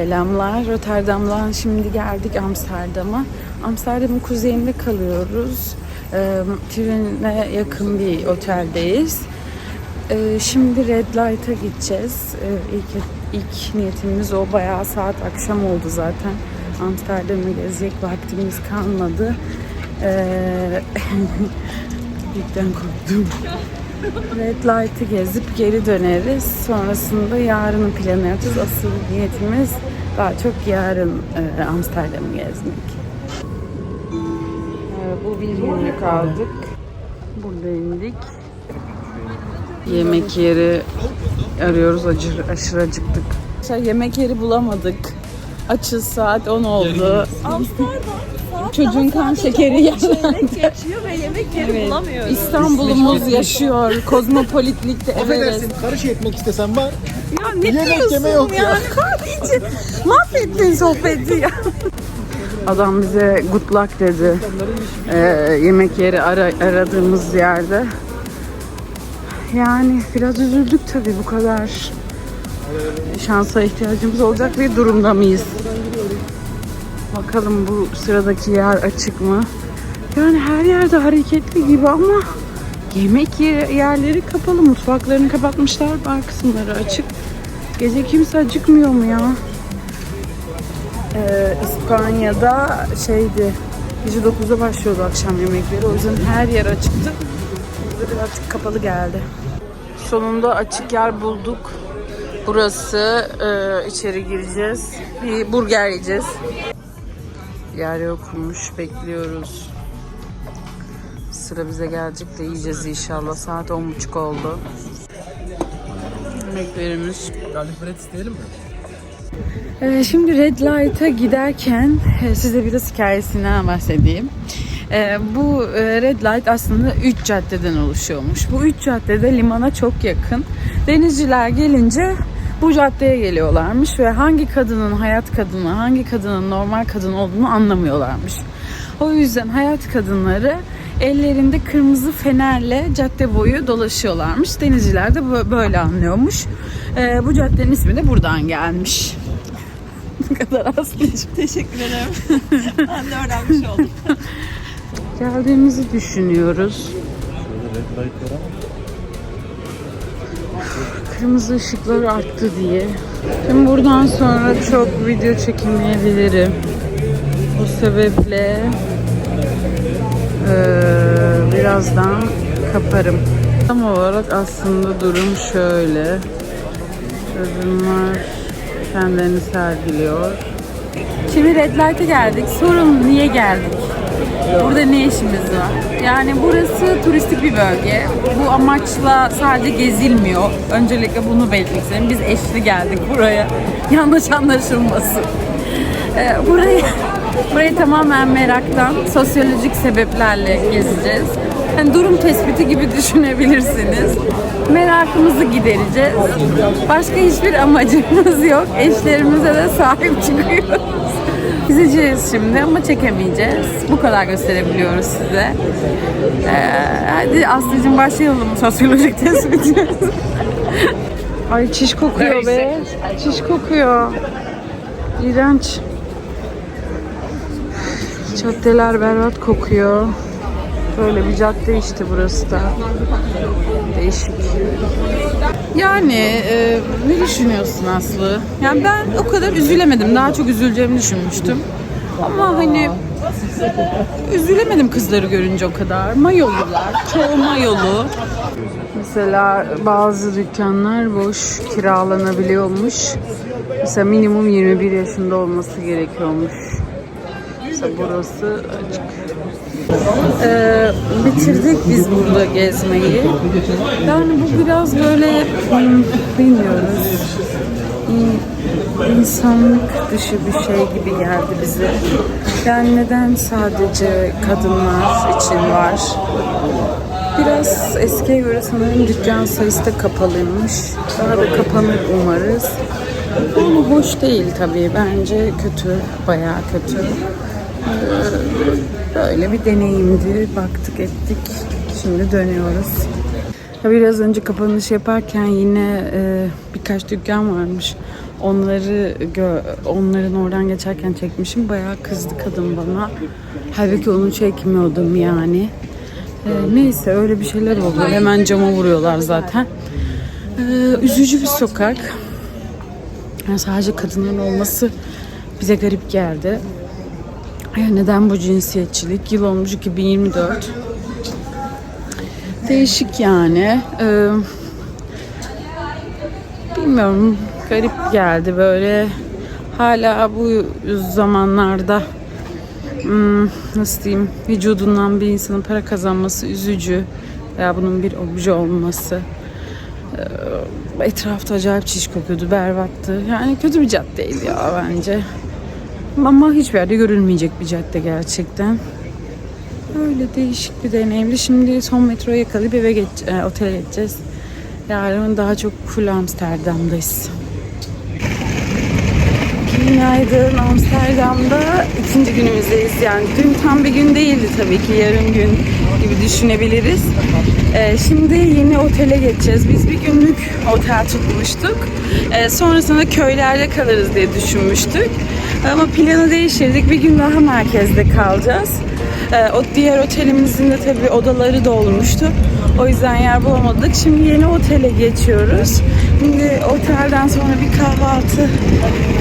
Selamlar. Rotterdam'dan şimdi geldik Amsterdam'a. Amsterdam'ın kuzeyinde kalıyoruz. Ee, trene yakın bir oteldeyiz. Ee, şimdi Red Light'a gideceğiz. Ee, ilk, ilk niyetimiz o. Bayağı saat akşam oldu zaten. Amsterdam'ı gezecek vaktimiz kalmadı. Ee, Büyükten korktum. Red Light'ı gezip geri döneriz. Sonrasında yarının planı yapacağız. Asıl niyetimiz daha çok yarın e, Amsterdam'ı gezmek. E, bu bir günlük aldık. Burada indik. Yemek yeri arıyoruz. Acır, aşırı acıktık. Şey, yemek yeri bulamadık. Açız saat 10 oldu. Çocuğun kan şekeri yerlendi. geçiyor ve yemek yeri Evet. bulamıyoruz. İstanbul'umuz yaşıyor. Kozmopolitlikte evet. Affedersin karış etmek istesem var. Ya ne Yemek diyorsun yeme yok ya? ya. Kahveci. Mahvettin sohbeti ya. Adam bize good luck dedi. Ee, yemek yeri ara- aradığımız yerde. Yani biraz üzüldük tabii bu kadar şansa ihtiyacımız olacak bir durumda mıyız? Bakalım bu sıradaki yer açık mı? Yani her yerde hareketli gibi ama yemek yer- yerleri kapalı. Mutfaklarını kapatmışlar. Bar kısımları açık. Gece kimse acıkmıyor mu ya? Ee, İspanya'da şeydi. Gece 9'da başlıyordu akşam yemekleri. O yüzden her yer açıktı. Burada birazcık kapalı geldi. Sonunda açık yer bulduk. Burası e, içeri gireceğiz. Bir burger yiyeceğiz. Yer yokmuş. Bekliyoruz. Sıra bize gelecek de yiyeceğiz inşallah. Saat 10.30 oldu. Yemeklerimiz Garlic bread isteyelim mi? Ee, Şimdi Red Light'a giderken e, size biraz hikayesinden bahsedeyim. Ee, Bu e, Red Light aslında 3 caddeden oluşuyormuş. Bu 3 caddede limana çok yakın. Denizciler gelince bu caddeye geliyorlarmış ve hangi kadının hayat kadını, hangi kadının normal kadın olduğunu anlamıyorlarmış. O yüzden hayat kadınları ellerinde kırmızı fenerle cadde boyu dolaşıyorlarmış. Denizciler de bö- böyle anlıyormuş. Ee, Bu caddenin ismi de buradan gelmiş. Bu kadar aslında. Teşekkür ederim. ben de öğrenmiş oldum. Geldiğimizi düşünüyoruz. Şöyle red light var ama. Kırmızı ışıklar arttı diye. Şimdi buradan sonra çok video çekemeyebilirim. O sebeple eee, birazdan kaparım. Tam olarak aslında durum şöyle. Kadınlar kendilerini sergiliyor. Şimdi Red Light'a geldik. Sorun niye geldik? Burada ne işimiz var? Yani burası turistik bir bölge. Bu amaçla sadece gezilmiyor. Öncelikle bunu belirtmek istedim. Biz eşli geldik buraya. Yanlış anlaşılmasın. Ee, burayı, burayı tamamen meraktan, sosyolojik sebeplerle gezeceğiz. Yani durum tespiti gibi düşünebilirsiniz. Merakımızı gidereceğiz. Başka hiçbir amacımız yok. Eşlerimize de sahip çıkıyoruz. Gideceğiz şimdi ama çekemeyeceğiz. Bu kadar gösterebiliyoruz size. Ee, hadi Aslı'cığım başlayalım sosyolojik tespiti. Ay çiş kokuyor be. Çiş kokuyor. İğrenç. Caddeler berbat kokuyor. Böyle bir cadde işte burası da. Değişik. Yani e, ne düşünüyorsun Aslı? Yani ben o kadar üzülemedim. Daha çok üzüleceğimi düşünmüştüm. Ama hani üzülemedim kızları görünce o kadar. Mayolular. Çoğu mayolu. Mesela bazı dükkanlar boş kiralanabiliyormuş. Mesela minimum 21 yaşında olması gerekiyormuş. Mesela burası açık. Ee, bitirdik biz burada gezmeyi. Yani bu biraz böyle hmm, bilmiyoruz. İn- insanlık dışı bir şey gibi geldi bize. Yani neden sadece kadınlar için var? Biraz eskiye göre sanırım dükkan sayısı da kapalıymış. Daha da kapanır umarız. Ama hoş değil tabii. Bence kötü. Bayağı kötü. Böyle bir deneyimdi. Baktık ettik. Şimdi dönüyoruz. Biraz önce kapanış yaparken yine e, birkaç dükkan varmış. Onları onların oradan geçerken çekmişim. Bayağı kızdı kadın bana. Halbuki onu çekmiyordum yani. Ee, neyse öyle bir şeyler oldu. Hemen cama vuruyorlar zaten. Ee, üzücü bir sokak. Yani sadece kadınların olması bize garip geldi. Ya neden bu cinsiyetçilik? Yıl olmuş 2024. Değişik yani. Ee, bilmiyorum garip geldi böyle hala bu zamanlarda hmm, nasıl diyeyim vücudundan bir insanın para kazanması üzücü veya bunun bir obje olması Ee, etrafta acayip çiş kokuyordu berbattı yani kötü bir caddeydi ya bence ama hiçbir yerde görülmeyecek bir cadde gerçekten öyle değişik bir deneyimdi şimdi son metroya yakalayıp eve geç, e, otele geçeceğiz Yarın daha çok full Amsterdam'dayız. Günaydın Amsterdam'da ikinci günümüzdeyiz. Yani dün tam bir gün değildi tabii ki yarım gün gibi düşünebiliriz. Ee, şimdi yeni otele geçeceğiz. Biz bir günlük otel tutmuştuk. Ee, sonrasında köylerde kalırız diye düşünmüştük. Ama planı değiştirdik. Bir gün daha merkezde kalacağız. Ee, o diğer otelimizin de tabii odaları dolmuştu. O yüzden yer bulamadık. Şimdi yeni otele geçiyoruz. Şimdi otelden sonra bir kahvaltı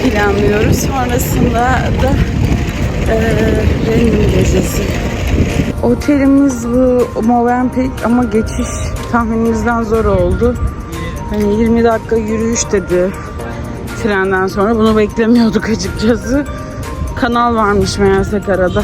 planlıyoruz. Sonrasında da e, Renin gecesi. Otelimiz bu Movenpick ama geçiş tahminimizden zor oldu. Hani 20 dakika yürüyüş dedi trenden sonra. Bunu beklemiyorduk açıkçası. Kanal varmış meğerse karada.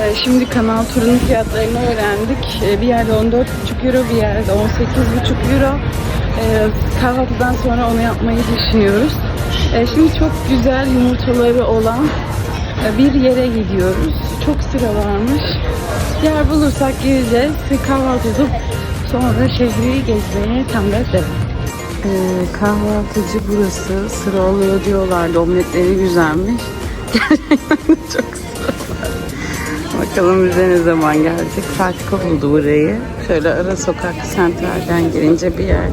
Ee, Şimdi kanal turunun fiyatlarını öğrendik. Ee, Bir yerde 14,5 euro, bir yerde 18,5 euro. Ee, Kahvaltıdan sonra onu yapmayı düşünüyoruz. Ee, Şimdi çok güzel yumurtaları olan e, bir yere gidiyoruz. Çok sıra varmış. Yer bulursak gireceğiz kahvaltı edip sonra şehri gezmeye tam da. Ee, kahvaltıcı burası. Sıra oluyor diyorlardı. Omletleri güzelmiş. Gerçekten çok sıra. Bakalım bize ne zaman gelecek. Fatih buldu burayı. Şöyle ara sokak sentralden girince bir yer.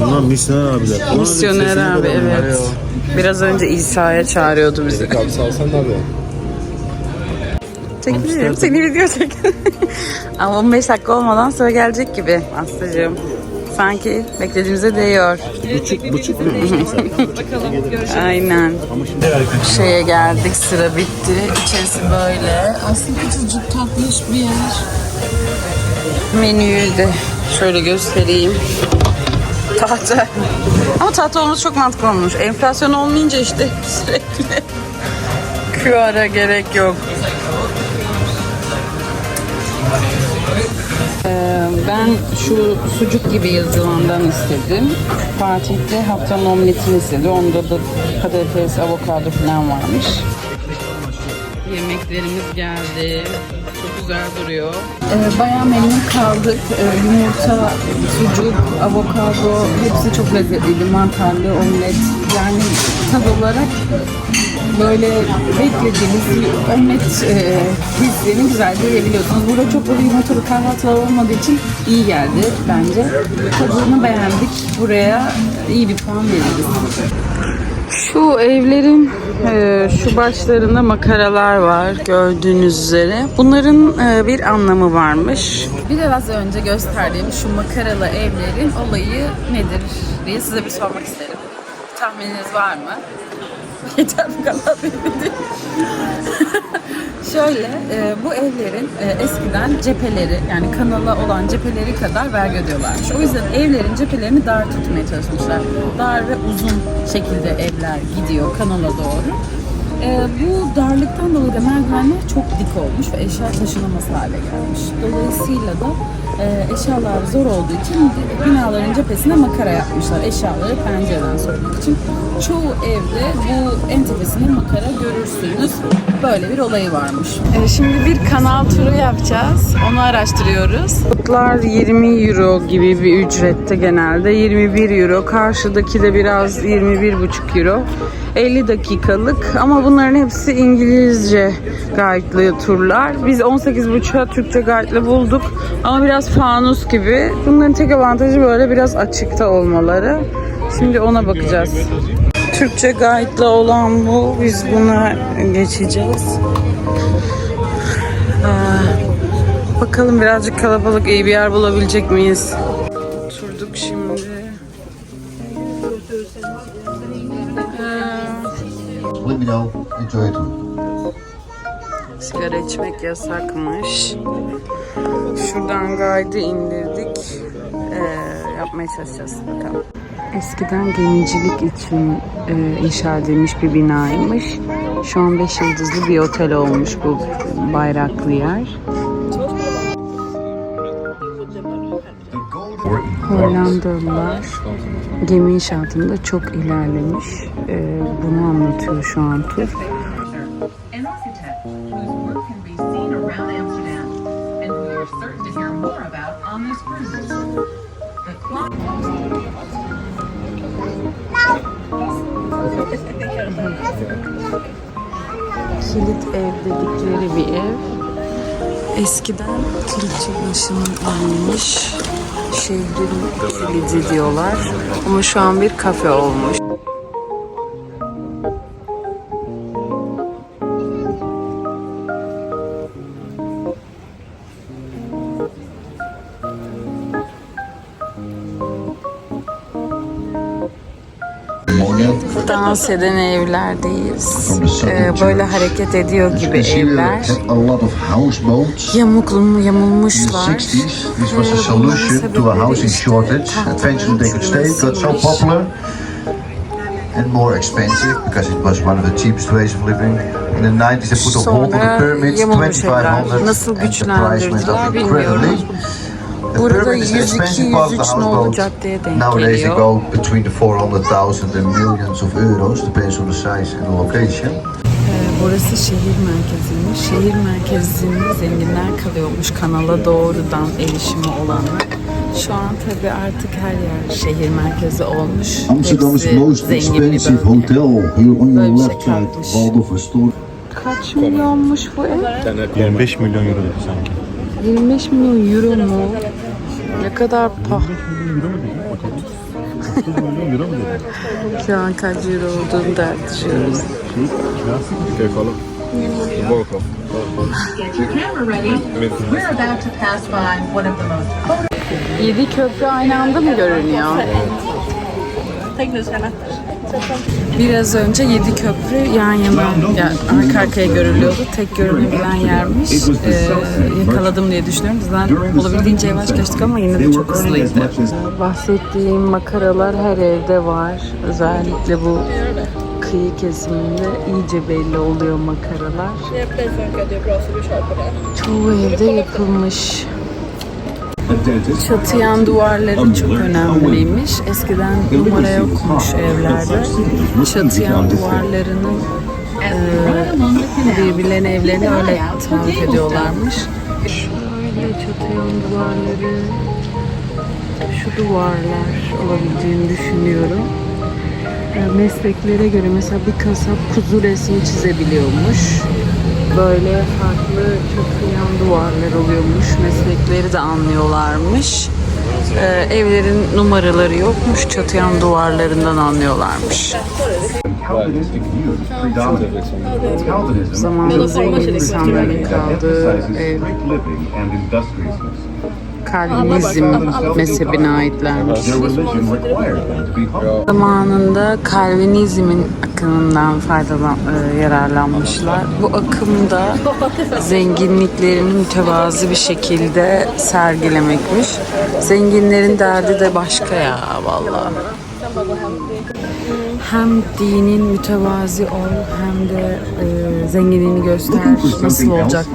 Bunlar misyoner abiler. Bunlar Misyoner abi evet. Biraz önce İsa'ya çağırıyordu bizi. Abi salsan abi. Çekelim. Seni video çek. Ama 15 dakika olmadan sonra gelecek gibi Aslı'cığım. Sanki beklediğimize değiyor. Buçuk buçuk mu? Bakalım görüşürüz. Aynen. Ama şimdi herkes Şeye geldik sıra bitti. İçerisi böyle. Aslında küçücük tatlış bir yer. Menüyü de şöyle göstereyim. Tahta. Ama tahta olması çok mantıklı olmuş. Enflasyon olmayınca işte sürekli QR'a gerek yok. Ee, Ben şu sucuk gibi yazılandan istedim. Fatih de haftanın omletini istedi. Onda da patates, avokado falan varmış. Yemeklerimiz geldi. Çok güzel duruyor. Ee, bayağı memnun kaldık. Ee, yumurta, sucuk, avokado hepsi çok lezzetliydi. Mantarlı, omlet. Yani tad olarak böyle beklediğiniz bir omlet e, hissini güzel diyebiliyorsunuz. Burada çok böyle yumurtalı kahvaltılar olmadığı için iyi geldi bence. Tadını beğendik. Buraya iyi bir puan veririz. Şu evlerin e, şu başlarında makaralar var gördüğünüz üzere. Bunların e, bir anlamı varmış. Biraz önce gösterdiğim şu makaralı evlerin olayı nedir diye size bir sormak isterim. Tahmininiz var mı? Yeter bu kadar. Şöyle, e, bu evlerin e, eskiden cepheleri yani kanala olan cepheleri kadar vergi ödüyorlarmış. O yüzden evlerin cephelerini dar tutmaya çalışmışlar. Dar ve uzun şekilde evler gidiyor kanala doğru. E, bu darlıktan dolayı da merdivenler çok dik olmuş ve eşya taşınamaz hale gelmiş. Dolayısıyla da e, eşyalar zor olduğu için binaların cephesine makara yapmışlar. Eşyaları pencereden sokmak için. Çoğu evde bu en tepesinde makara görürsünüz. Böyle bir olayı varmış. E, şimdi bir kanal turu yapacağız. Onu araştırıyoruz. Botlar 20 euro gibi bir ücrette genelde. 21 euro. Karşıdaki de biraz 21,5 euro. 50 dakikalık ama bunların hepsi İngilizce guide'lı turlar. Biz 18.5'a Türkçe guide'lı bulduk ama biraz fanus gibi. Bunların tek avantajı böyle biraz açıkta olmaları. Şimdi ona bakacağız. Türkçe guide'lı olan bu. Biz buna geçeceğiz. Ee, bakalım birazcık kalabalık iyi bir yer bulabilecek miyiz? Oturduk şimdi. Know. Enjoy it. Sigara içmek yasakmış. Şuradan gaydı indirdik. Ee, yapmaya çalışacağız bakalım. Eskiden gemicilik için e, inşa edilmiş bir binaymış. Şu an 5 yıldızlı bir otel olmuş bu bayraklı yer. Hollandalılar gemi inşaatında çok ilerlemiş. Ee, bunu anlatıyor şu an tur. Kilit ev dedikleri bir ev. Eskiden kilit başının alınmış şehrin kilidi diyorlar. Ama şu an bir kafe olmuş. Dans eden evlerdeyiz. Ee, böyle hareket ediyor gibi evler. Yamuklu yamulmuşlar. 60s, this was a solution to a housing shortage. Eventually they could stay, got so popular and more expensive because it was one of the cheapest ways of living. In the 90s they put a hold on the evler. 2500 Nasıl and the price went up incredibly. Burada pyramid is the 102, expensive part of the 103 nolu caddeye denk Nowadays they geliyor. go between the 400,000 and millions of euros, depends on the size and the location. Ee, Burası şehir merkeziymiş. Şehir merkezinde zenginler kalıyormuş. Kanala doğrudan erişimi olanlar. Şu an tabii artık her yer şehir merkezi olmuş. Amsterdam's most expensive hotel here on your left side. Waldorf Astoria. Kaç milyonmuş bu ev? 25 milyon euro sanki. 25 milyon euro mu? Ne kadar pahalı. Şu an kaç euro olduğunu tartışıyoruz. Ready. We're about to pass by one of the most Yedi köprü aynı anda mı görünüyor? Biraz önce yedi köprü yan yana, yani arka arkaya görülüyordu. Tek görünebilen yermiş. Ee, yakaladım diye düşünüyorum. Bizden olabildiğince yavaş geçtik ama yine de çok hızlıydı. Bahsettiğim makaralar her evde var. Özellikle bu kıyı kesiminde iyice belli oluyor makaralar. Çoğu evde yapılmış. Çatıyan duvarları çok önemliymiş. Eskiden numara yokmuş evlerde. Çatıyan duvarlarının e, birbirlerine evlerini öyle tarif ediyorlarmış. Şöyle çatıyan duvarları, şu duvarlar olabileceğini düşünüyorum. E, Mesleklere göre mesela bir kasap kuzu resmi çizebiliyormuş. Böyle farklı çatıyan duvarlar oluyormuş. Meslekleri de anlıyorlarmış. Ee, evlerin numaraları yokmuş. Çatıyan duvarlarından anlıyorlarmış. Zamanında zengin insanların kaldığı ev Kalvinizm mezhebine aitlermiş. Zamanında Kalvinizmin akımından faydalan, e, yararlanmışlar. Bu akımda zenginliklerini mütevazı bir şekilde sergilemekmiş. Zenginlerin derdi de başka ya vallahi. Hem dinin mütevazi ol hem de e, zenginliğini göster nasıl olacak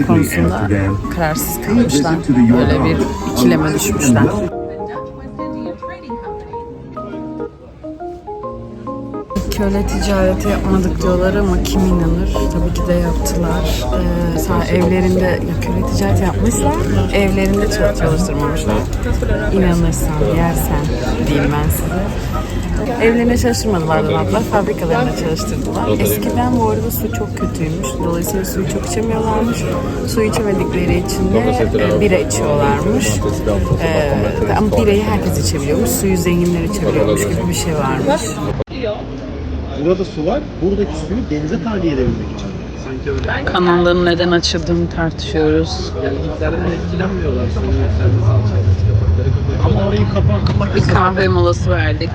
bu konusunda kararsız kalmışlar. Böyle bir ikileme düşmüşler. Köle ticareti yapmadık diyorlar ama kim inanır? Tabii ki de yaptılar. Ee, sonra evlerinde ya köle ticareti yapmışlar. Evlerinde çal- çalıştırmamışlar. İnanırsan, yersen diyeyim ben size. Evlerine çalıştırmadılar dolaplar, fabrikalarında çalıştırdılar. Eskiden bu arada su çok kötüymüş. Dolayısıyla suyu çok içemiyorlarmış. Su içemedikleri için de e, bira içiyorlarmış. Ee, ama birayı herkes içebiliyormuş. Suyu zenginler içebiliyormuş gibi bir şey varmış. Burada su var. Buradaki suyu denize tahliye edebilmek için. Sanki öyle. Kanalların neden açıldığını tartışıyoruz. Denizlerden etkilenmiyorlar. Ama orayı kapatmak Bir kahve molası verdik.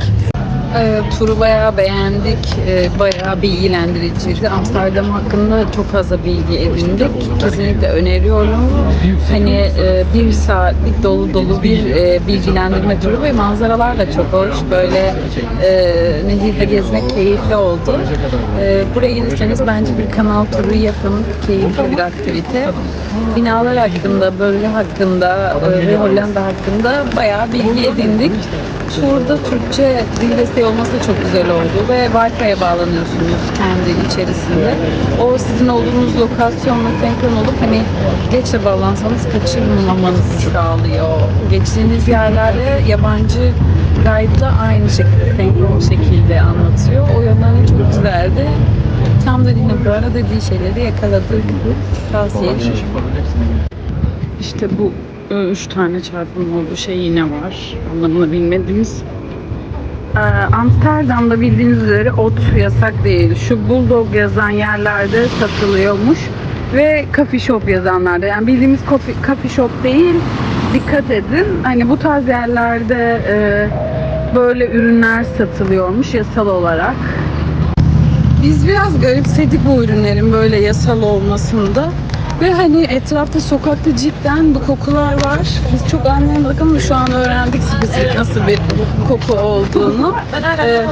Ee, turu bayağı beğendik. Ee, bayağı bilgilendiriciydi. Amsterdam hakkında çok fazla bilgi edindik. Kesinlikle öneriyorum. Hani e, bir saatlik dolu dolu bir e, bilgilendirme turu ve manzaralar da çok hoş. Böyle e, nehirde gezmek keyifli oldu. E, buraya gelirseniz bence bir kanal turu yapın. Keyifli bir aktivite. Binalar hakkında, bölge hakkında e, ve Hollanda hakkında bayağı bilgi edindik. Turda Türkçe dil desteği olması da çok güzel oldu ve Wi-Fi'ye bağlanıyorsunuz kendi içerisinde. O sizin olduğunuz lokasyonla senkron olup hani geçe bağlansanız kaçırmamanızı sağlıyor. Geçtiğiniz yerlerde yabancı guide da aynı şekilde senkron şekilde anlatıyor. O yönleri çok güzeldi. Tam da dinle dediği şeyleri yakaladık. Tavsiye ederim. İşte bu e, üç tane çarpım olduğu şey yine var. Anlamını bilmediğimiz. Ee, Amsterdam'da bildiğiniz üzere ot yasak değil. Şu bulldog yazan yerlerde satılıyormuş. Ve coffee shop yazanlarda. Yani bildiğimiz coffee, coffee shop değil. Dikkat edin. Hani bu tarz yerlerde e, böyle ürünler satılıyormuş yasal olarak. Biz biraz garipsedik bu ürünlerin böyle yasal olmasında. Ve hani etrafta sokakta cidden bu kokular var. Biz çok anlayamadık ama şu an öğrendik spesifik nasıl bir koku olduğunu. Ee,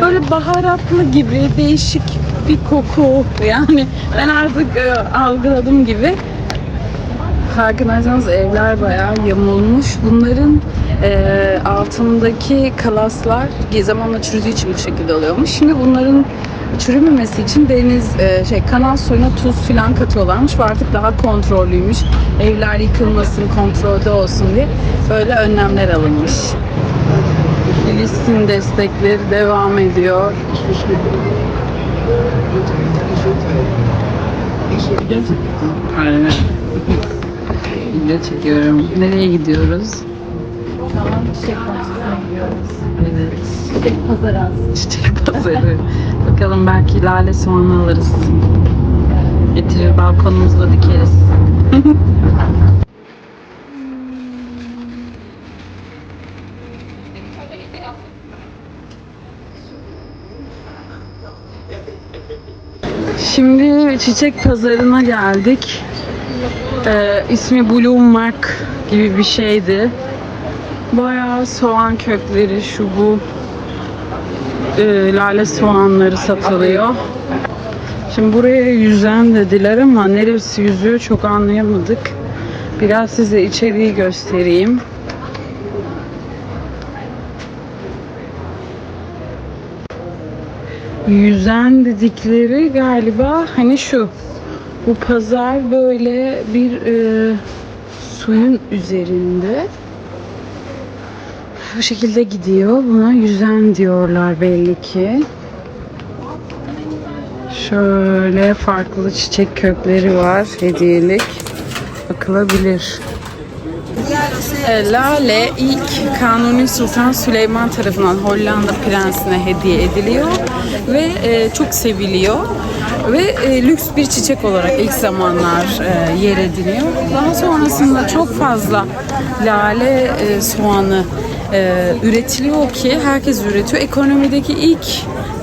böyle baharatlı gibi değişik bir koku. Yani ben artık e, algıladım gibi. Farkındaysanız evler bayağı yamulmuş. Bunların e, altındaki kalaslar zamanla çürüdüğü için bu şekilde oluyormuş. Şimdi bunların çürümemesi için deniz e, şey kanal suyuna tuz filan katıyorlarmış ve artık daha kontrollüymüş. Evler yıkılmasın, kontrolde olsun diye böyle önlemler alınmış. Filistin destekleri devam ediyor. Aynen. Video çekiyorum. Nereye gidiyoruz? Evet. Çiçek pazarı Çiçek pazarı. Bakalım belki lale soğanı alırız. Getirir balkonumuzda dikeriz. Şimdi çiçek pazarına geldik. Ee, ismi Bloommark gibi bir şeydi. Bayağı soğan kökleri şu bu e, lale soğanları satılıyor. Şimdi buraya yüzen dediler ama neresi yüzüyor çok anlayamadık. Biraz size içeriği göstereyim. Yüzen dedikleri galiba hani şu. Bu pazar böyle bir e, suyun üzerinde. Bu şekilde gidiyor. Buna yüzen diyorlar belli ki. Şöyle farklı çiçek kökleri var. Hediyelik. Bakılabilir. Lale ilk Kanuni Sultan Süleyman tarafından Hollanda prensine hediye ediliyor ve e, çok seviliyor ve e, lüks bir çiçek olarak ilk zamanlar e, yer ediniyor. Daha sonrasında çok fazla lale e, soğanı e, üretiliyor ki herkes üretiyor. Ekonomideki ilk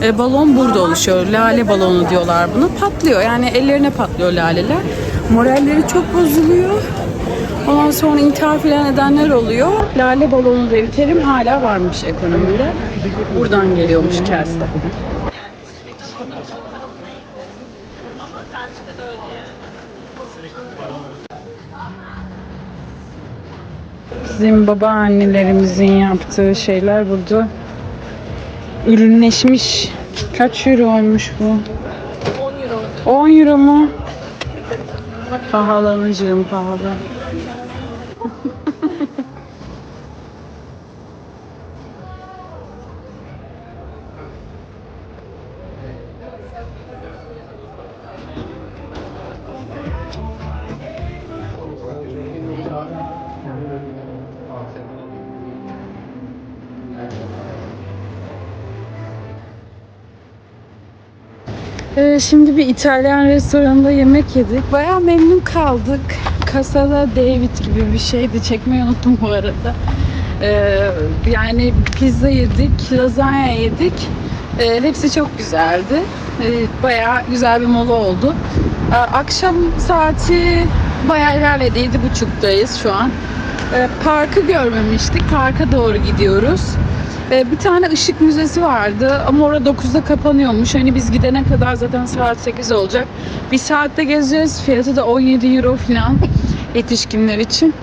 e, balon burada oluşuyor. Lale balonu diyorlar buna. Patlıyor. Yani ellerine patlıyor laleler. Moralleri çok bozuluyor. Ondan sonra intihar falan edenler oluyor. Lale balonu diye terim hala varmış ekonomide. Buradan geliyormuş Kels'te. Bizim babaannelerimizin yaptığı şeyler burada ürünleşmiş. Kaç euroymuş bu? 10 euro. 10 euro mu? Pahalanıcığım pahalı. Ee, şimdi bir İtalyan restoranında yemek yedik. Bayağı memnun kaldık. Kasada David gibi bir şeydi. Çekmeyi unuttum bu arada. Ee, yani pizza yedik, lazanya yedik. Ee, hepsi çok güzeldi. Ee, bayağı güzel bir mola oldu. Ee, akşam saati bayağı ilerledi. Yedi buçuktayız şu an. Ee, parkı görmemiştik. Parka doğru gidiyoruz. Ee, bir tane ışık müzesi vardı ama orada 9'da kapanıyormuş. Hani biz gidene kadar zaten saat 8 olacak. Bir saatte gezeceğiz. Fiyatı da 17 euro falan yetişkinler için.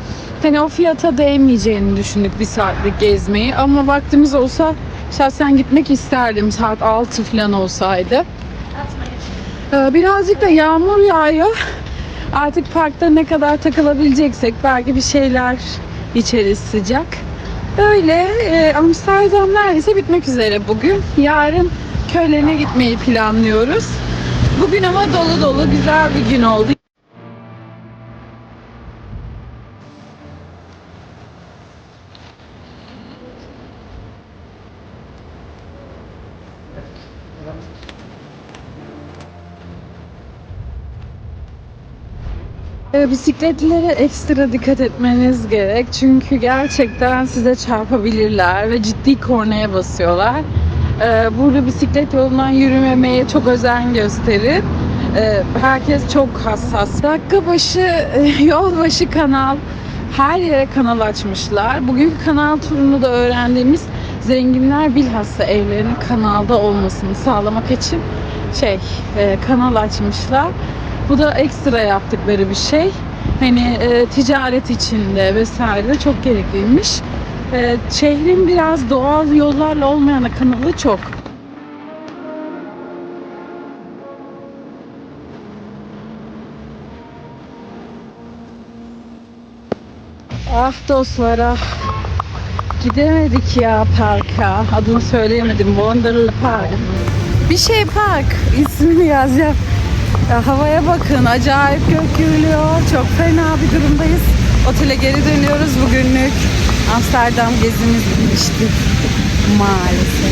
Hani o fiyata değmeyeceğini düşündük bir saatlik gezmeyi. Ama vaktimiz olsa şahsen gitmek isterdim. Saat 6 falan olsaydı. Ee, birazcık da yağmur yağıyor. Artık parkta ne kadar takılabileceksek belki bir şeyler içeriz sıcak. Öyle e, Amsterdam neredeyse bitmek üzere bugün. Yarın Köln'e gitmeyi planlıyoruz. Bugün ama dolu dolu güzel bir gün oldu. E, Bisikletlere ekstra dikkat etmeniz gerek. Çünkü gerçekten size çarpabilirler ve ciddi kornaya basıyorlar. E, Burada bisiklet yolundan yürümemeye çok özen gösterin. E, Herkes çok hassas. Dakika başı, e, yol başı kanal. Her yere kanal açmışlar. Bugünkü kanal turunu da öğrendiğimiz zenginler bilhassa evlerinin kanalda olmasını sağlamak için şey e, kanal açmışlar. Bu da ekstra yaptıkları bir şey. Hani e, ticaret içinde vesaire çok gerekliymiş. E, şehrin biraz doğal yollarla olmayan kanalı çok. Ah dostlar ah. Gidemedik ya parka. Adını söyleyemedim. Wonderland Park. Bir şey park. İsmini yazacağım. Ya havaya bakın. Acayip gök gürülüyor. Çok fena bir durumdayız. Otele geri dönüyoruz bugünlük. Amsterdam gezimiz bitmişti. Maalesef.